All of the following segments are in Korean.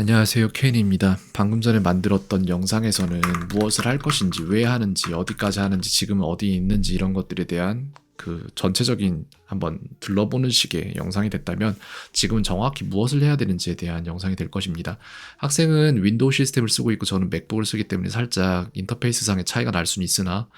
안녕하세요 케인입니다. 방금 전에 만들었던 영상에서는 무엇을 할 것인지 왜 하는지 어디까지 하는지 지금 어디 있는지 이런 것들에 대한 그 전체적인 한번 둘러보는 식의 영상이 됐다면 지금은 정확히 무엇을 해야 되는지에 대한 영상이 될 것입니다. 학생은 윈도우 시스템을 쓰고 있고 저는 맥북을 쓰기 때문에 살짝 인터페이스상의 차이가 날 수는 있으나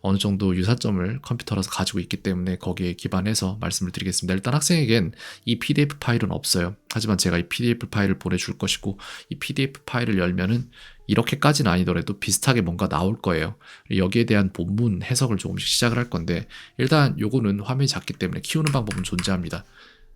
어느 정도 유사점을 컴퓨터라서 가지고 있기 때문에 거기에 기반해서 말씀을 드리겠습니다. 일단 학생에겐 이 PDF 파일은 없어요. 하지만 제가 이 PDF 파일을 보내줄 것이고 이 PDF 파일을 열면은 이렇게까지는 아니더라도 비슷하게 뭔가 나올 거예요. 여기에 대한 본문 해석을 조금씩 시작을 할 건데 일단 요거는 화면이 작기 때문에 키우는 방법은 존재합니다.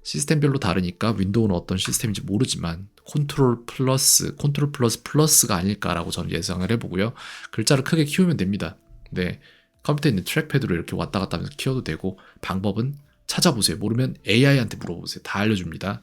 시스템별로 다르니까 윈도우는 어떤 시스템인지 모르지만 컨트롤 플러스 컨트롤 플러스 플러스가 아닐까라고 저는 예상을 해보고요. 글자를 크게 키우면 됩니다. 네, 컴퓨터에 있는 트랙패드로 이렇게 왔다 갔다 하면서 키워도 되고 방법은 찾아보세요. 모르면 AI한테 물어보세요. 다 알려줍니다.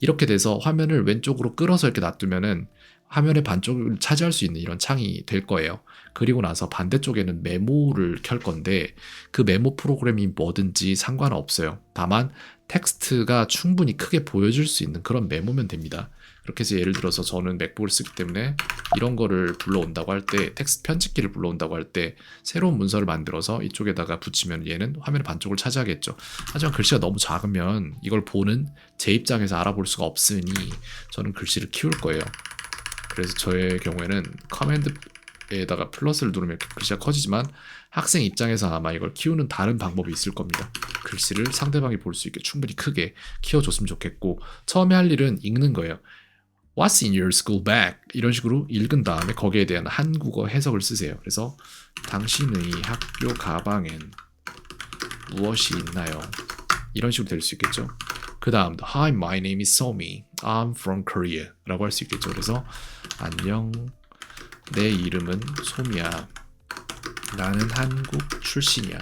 이렇게 돼서 화면을 왼쪽으로 끌어서 이렇게 놔두면은 화면의 반쪽을 차지할 수 있는 이런 창이 될 거예요. 그리고 나서 반대쪽에는 메모를 켤 건데 그 메모 프로그램이 뭐든지 상관없어요. 다만 텍스트가 충분히 크게 보여줄 수 있는 그런 메모면 됩니다. 그렇게 해서 예를 들어서 저는 맥북을 쓰기 때문에 이런 거를 불러온다고 할 때 텍스트 편집기를 불러온다고 할 때 새로운 문서를 만들어서 이쪽에다가 붙이면 얘는 화면의 반쪽을 차지하겠죠. 하지만 글씨가 너무 작으면 이걸 보는 제 입장에서 알아볼 수가 없으니 저는 글씨를 키울 거예요. 그래서 저의 경우에는 커맨드에다가 플러스를 누르면 글씨가 커지지만 학생 입장에서 아마 이걸 키우는 다른 방법이 있을 겁니다. 글씨를 상대방이 볼 수 있게 충분히 크게 키워줬으면 좋겠고 처음에 할 일은 읽는 거예요. What's in your school bag? 이런 식으로 읽은 다음에 거기에 대한 한국어 해석을 쓰세요. 그래서 당신의 학교 가방엔 무엇이 있나요? 이런 식으로 될 수 있겠죠. 그 다음 Hi, my name is Somi. I'm from Korea. 라고 할 수 있겠죠. 그래서 안녕, 내 이름은 소미야. 나는 한국 출신이야.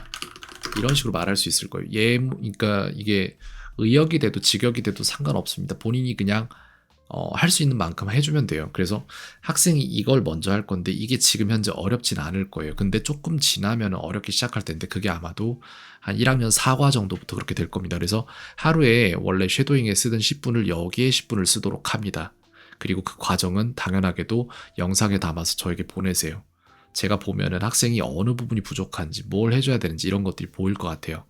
이런 식으로 말할 수 있을 거예요. 예, 그러니까 이게 의역이 돼도 직역이 돼도 상관없습니다. 본인이 그냥 어, 할 수 있는 만큼 해주면 돼요. 그래서 학생이 이걸 먼저 할 건데 이게 지금 현재 어렵진 않을 거예요. 근데 조금 지나면 어렵게 시작할 텐데 그게 아마도 한 1학년 4과 정도부터 그렇게 될 겁니다. 그래서 하루에 원래 쉐도잉에 쓰던 10분을 여기에 10분을 쓰도록 합니다. 그리고 그 과정은 당연하게도 영상에 담아서 저에게 보내세요. 제가 보면은 학생이 어느 부분이 부족한지 뭘 해줘야 되는지 이런 것들이 보일 것 같아요.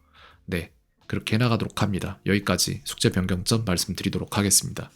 네. 그렇게 해나가도록 합니다. 여기까지 숙제 변경점 말씀드리도록 하겠습니다.